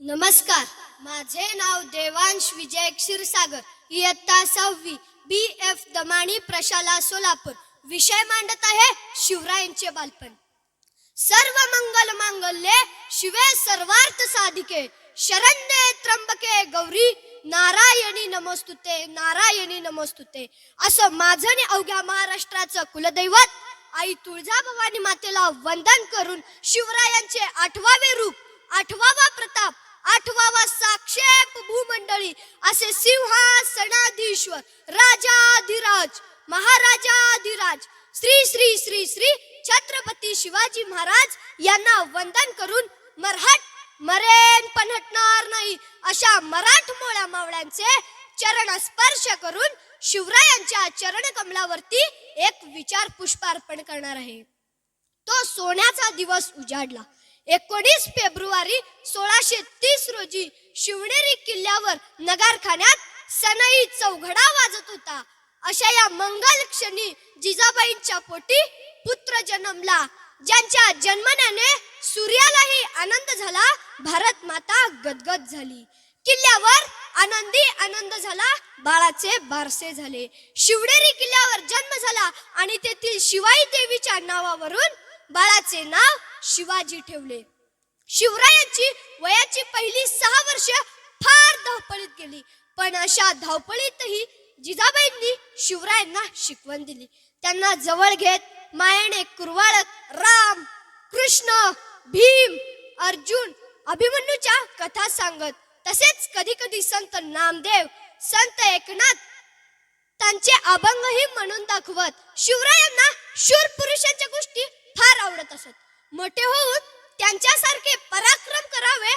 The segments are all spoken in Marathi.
नमस्कार. माझे नाव देवांश विजय क्षीरसागर. इयत्ता सहावी बी एफ दमाणी प्रशाला सोलापूर. विषय मांडत आहे शिवरायांचे बालपण. सर्व मंगल मांगल्ये शिवे सर्वार्थ साधिके. शरण्ये त्र्यंबके गौरी नारायणी नमोस्तुते नारायणी नमोस्तुते. असं माझं आणि अवघ्या महाराष्ट्राचं कुलदैवत आई तुळजाभवानी मातेला वंदन करून शिवरायांचे आठवावे रूप आठवावा प्रताप आठवावा साक्षेप भूमंडळी असे सिंहासनाधीश्वर राजाधिराज महाराजाधिराज श्री श्री श्री श्री छत्रपती शिवाजी महाराज यांना वंदन करून मराठ मरेन पण हटणार नाही अशा मराठमोळ्या मावळ्यांचे चरण स्पर्श करून शिवरायांच्या चरण कमलावरती एक विचार पुष्पार्पण करणार आहे. तो सोन्याचा दिवस उजाडला. एकोणीस फेब्रुवारी सोळाशे तीस रोजी शिवनेरी किल्ल्यावर नगारखान्यात सनई चौघडा वाजत होता. अशा या मंगल क्षणी जिजाबाईंच्या पोटी पुत्र जन्मला. ज्यांच्या जन्मण्याने सूर्यालाही आनंद झाला भारत माता गदगद झाली. किल्ल्यावर आनंदी आनंद झाला बाळाचे बारसे झाले. शिवनेरी किल्ल्यावर जन्म झाला आणि तेथील शिवाई देवीच्या नावावरून बाळाचे नाव शिवाजी ठेवले. शिवरायांची वयाची पहिली सहा वर्ष फार धावपळीत गेली. पण अशा धावपळीतही जिजाबाईंनी शिवरायांना शिकवण दिली. त्यांना जवळ घेत मायेने कुरवाळत राम कृष्ण भीम अर्जुन अभिमन्यूच्या कथा सांगत. तसेच कधी कधी संत नामदेव संत एकनाथ त्यांचे अभंगही म्हणून दाखवत. शिवरायांना शूर पुरुषांच्या गोष्टी फार आवडत असत. मोठे होऊन त्यांच्यासारखे पराक्रम करावे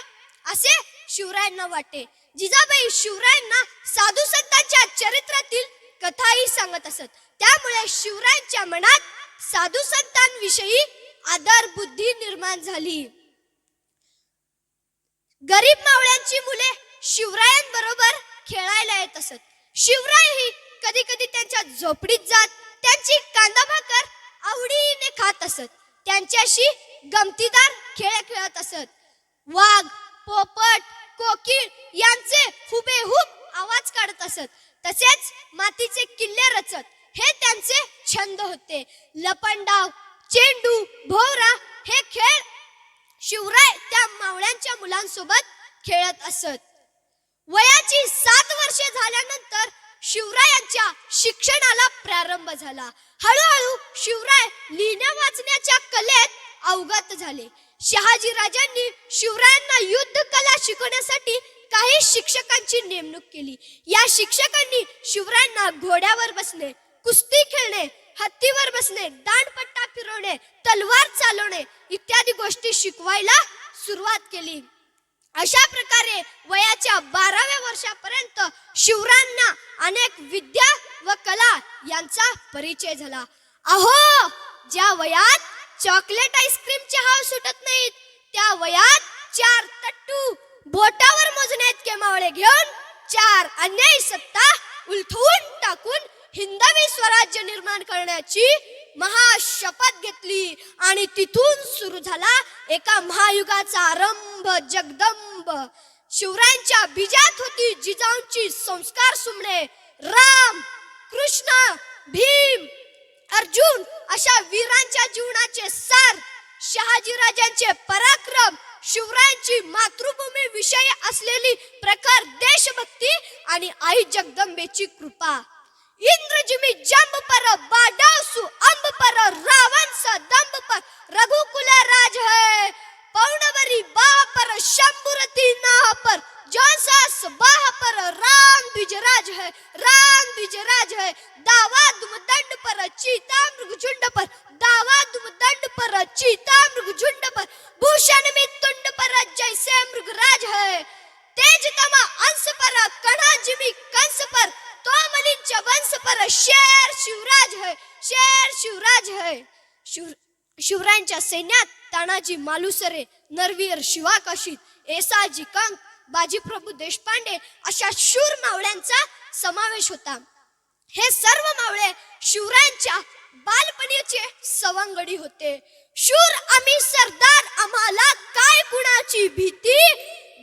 असे शिवरायांना वाटे जिजाबाई शिवरायांना साधू संतांच्या चरित्रातील कथाही सांगत असत. त्यामुळे शिवरायांच्या मनात साधू संतांविषयी आदर बुद्धी निर्माण झाली. गरीब मावळ्यांची मुले शिवरायांबरोबर खेळायला येत असत. शिवरायही कधी कधी त्यांच्या झोपडीत जात त्यांची कांदा भाकर आवडीने खात असत. त्यांच्याशी गमतीदार खेळ खेळत असत. वाघ पोपट कोकिळ यांचे हुबेहूब आवाज काढत असत. तसेच मातीचे किल्ले रचत. हे त्यांचे छंद होते. लपंडाव चेंडू भोवरा हे खेळ शिवराय त्या मावळ्यांच्या मुलांसोबत खेळत असत. वयाची सात वर्षे झाल्यानंतर शिवरायांच्या शिक्षणाला प्रारंभ झाला. हळूहळू शिवराय लिहिण्या वाचण्याच्या कलेत अवगत झाले. शहाजी राजांनी शिवरायांना युद्ध कला शिकवण्यासाठी काही शिक्षकांची नेमणूक केली. या शिक्षकांनी शिवरायांना घोड्यावर बसणे कुस्ती खेळणे हत्तीवर बसणे दांडपट्टा फिरवणे तलवार चालवणे इत्यादी गोष्टी शिकवायला सुरुवात केली. अशा प्रकारे वयाच्या बाराव्या वर्षापर्यंत शिवरांना अनेक विद्या व कला यांचा परिचय झाला. अहो ज्या वयात चॉकलेट आईस्क्रीमचे हाव सुटत नाहीत त्या वयात चार तट्टू बोटावर मोजण्या इतके मावळे घेऊन चार अन्यायी सत्ता उलथवून टाकून हिंदवी स्वराज्य निर्माण करण्याची महाशपथ घेतली आणि तिथून सुरू झाला एका महायुगाचा आरंभ जगदंब. शिवरायांच्या बीजात होती जिजाऊंची संस्कार सुमणे. राम कृष्ण भीम अर्जुन अशा वीरांच्या जीवनाचे सार शहाजी राजांचे पराक्रम शिवरायांची मातृभूमी विषयी असलेली प्रखर देशभक्ती आणि आई जगदंबेची कृपा. इंद्रजिमी जंब पर, बाडासु अंब पर रावण स दंब पर, रघुकुल राज है। पौणवरी बाह पर शंभुरती नाह पर जौसास बाह पर, राम बिजराज है, राम बिजराज है। दावा दुम दंड पर चीता मृग झुंड पर दावा दुम दंड पर चीता मृग झुंड पर, भूषण में तुंड पर, जैसे मृगराज है। तेज तमा अंश पर कणा जिमी कंस पर तोमलिंच वंश पर शेर शिवराज है शेर शिवराज है. शिव शिवरायांच्या सैन्यात तानाजी मालुसरे नरवीर शिवाकाशीत एसाजी कंक बाजीप्रभू देशपांडे अशा शूर मावळ्यांचा समावेश होता. हे सर्व मावळे शिवरायांच्या बालपणीचे सवंगडी होते. शूर आम्ही सरदार आम्हाला काय कुणाची भीती?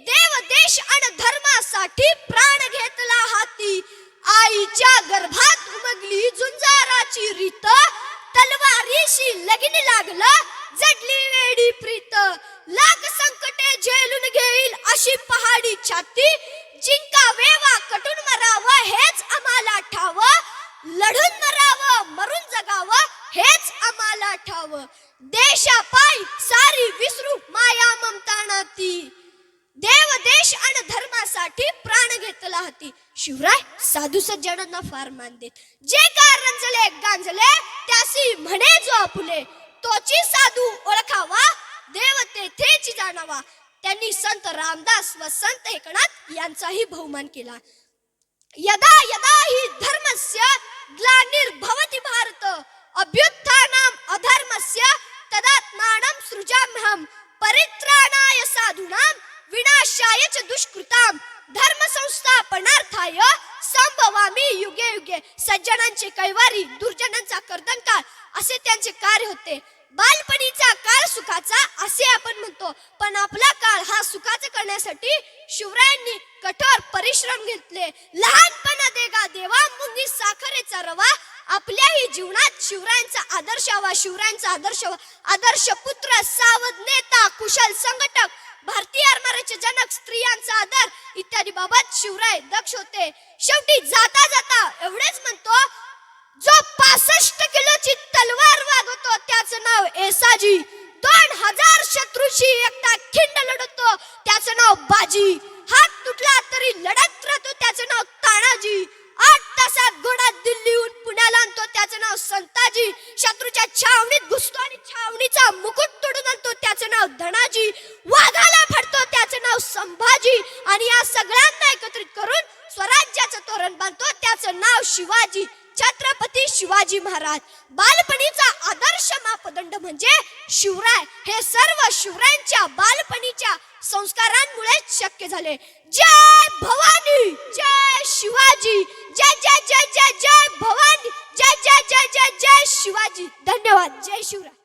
देव देश आणि धर्मासाठी प्राण घेतला हाती. आईच्या गर्भात उमगली झुंजाराची रीत. तलवारीशी लगीन लागलं. जडली वेडी प्रीत. लाग संकटे झेलून घेईल अशी पहाडी छाती. जिंकावे वा कटून मरावं हेच आम्हाला ठाव. लढून मरावं मरून जगावं हेच आम्हाला ठाव. देशापायी सारी विसरू माया ममता नाती देव देश आणि धर्मासाठी प्राण घेतला हाती शिवराय साधू सज्जनांना फार मान देत. जे का रंजले गांजले त्यासी म्हणे जो आपुले तोची साधू ओळखावा देव तेथेची जाणावा. त्यांनी संत रामदास व संत एकनाथ यांचाही बहुमान केला. यदा यदा हि धर्मस्य ग्लानिर्भवति भारत अभ्युत्थानाम अधर्मस्य तदात्मानं सृजाम्यहं परित्राणाय साधूनां विनाशाय च दुष्कृताम् सज्जनांचे कैवारी दुर्जनांचा कर्दनकाळ असे त्यांचे कार्य होते. बालपणीचा काळ सुखाचा असे आपण म्हणतो. पण आपला काळ हा सुखाचा करण्यासाठी शिवरायांनी कठोर परिश्रम घेतले. लहानपणा देगा देवा मुंगी साखरेचा रवा आपल्याही जीवनात शिवरायांचा आदर्श हवा शिवरायांचा आदर्श आदर्श पुत्र सावध नेता कुशल संघटक भारतीय आरमाराचे जनक स्त्रियांचा आदर इत्यादी बाबत शिवराय दक्ष होते. शेवटी जाता जाता एवढेच म्हणतो जो पासष्ट किलोची तलवार वागवतो त्याचं नाव एसाजी. दोन हजार शत्रूशी एकटा खिंड लढतो त्याचं नाव बाजी. हात तुटला तरी लढत राहतो त्याचं नाव तानाजी. आठ तासात घोडा दिल्लीहून पुण्याला आणतो त्याचं नाव संताजी. शत्रूच्या छावणीत घुसतो आणि छावणीचा मुकुट तोडून आणतो त्याचं नाव धनाजी. वाघाला फडतो त्याचं नाव संभाजी. आणि या सगळ्यांना एकत्रित करून स्वराज्याचं तोरण बांधतो त्याचं नाव शिवाजी. छत्रपती शिवाजी महाराज. बालपणीचा आदर्श मापदंड म्हणजे शिवराय. हे सर्व शिवरायांच्या बालपणीच्या संस्कारांमुळे शक्य झाले. जय भवानी जय शिवाजी. जय जय जय जय जय भवानी. जय जय जय जय जय शिवाजी. धन्यवाद. जय शिवराय.